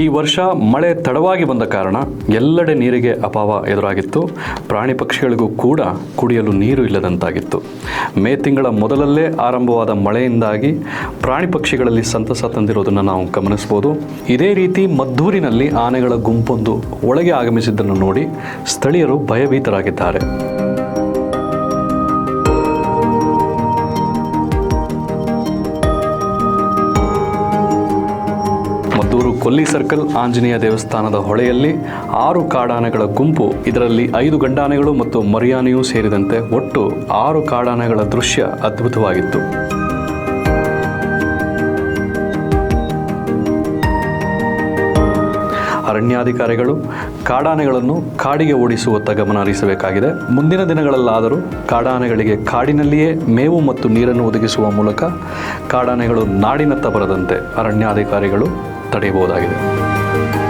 ಈ ವರ್ಷ ಮಳೆ ತಡವಾಗಿ ಬಂದ ಕಾರಣ ಎಲ್ಲೆಡೆ ನೀರಿಗೆ ಅಭಾವ ಎದುರಾಗಿತ್ತು. ಪ್ರಾಣಿ ಪಕ್ಷಿಗಳಿಗೂ ಕೂಡ ಕುಡಿಯಲು ನೀರು ಇಲ್ಲದಂತಾಗಿತ್ತು. ಮೇ ತಿಂಗಳ ಮೊದಲಲ್ಲೇ ಆರಂಭವಾದ ಮಳೆಯಿಂದಾಗಿ ಪ್ರಾಣಿ ಪಕ್ಷಿಗಳಲ್ಲಿ ಸಂತಸ ತಂದಿರೋದನ್ನು ನಾವು ಗಮನಿಸ್ಬೋದು ಇದೇ ರೀತಿ ಮದ್ದೂರಿನಲ್ಲಿ ಆನೆಗಳ ಗುಂಪೊಂದು ಒಳಗೆ ಆಗಮಿಸಿದ್ದನ್ನು ನೋಡಿ ಸ್ಥಳೀಯರು ಭಯಭೀತರಾಗಿದ್ದಾರೆ. ಕೊಲ್ಲಿ ಸರ್ಕಲ್ ಆಂಜನೇಯ ದೇವಸ್ಥಾನದ ಹೊಳೆಯಲ್ಲಿ ಆರು ಕಾಡಾನೆಗಳ ಗುಂಪು, ಇದರಲ್ಲಿ ಐದು ಗಂಡಾನೆಗಳು ಮತ್ತು ಮರಿಯಾನೆಯೂ ಸೇರಿದಂತೆ ಒಟ್ಟು ಆರು ಕಾಡಾನೆಗಳ ದೃಶ್ಯ ಅದ್ಭುತವಾಗಿತ್ತು. ಅರಣ್ಯಾಧಿಕಾರಿಗಳು ಕಾಡಾನೆಗಳನ್ನು ಕಾಡಿಗೆ ಓಡಿಸುವತ್ತ ಗಮನ ಹರಿಸಬೇಕಾಗಿದೆ ಮುಂದಿನ ದಿನಗಳಲ್ಲಾದರೂ ಕಾಡಾನೆಗಳಿಗೆ ಕಾಡಿನಲ್ಲಿಯೇ ಮೇವು ಮತ್ತು ನೀರನ್ನು ಒದಗಿಸುವ ಮೂಲಕ ಕಾಡಾನೆಗಳು ನಾಡಿನತ್ತ ಬರದಂತೆ ಅರಣ್ಯಾಧಿಕಾರಿಗಳು ったレコーけで。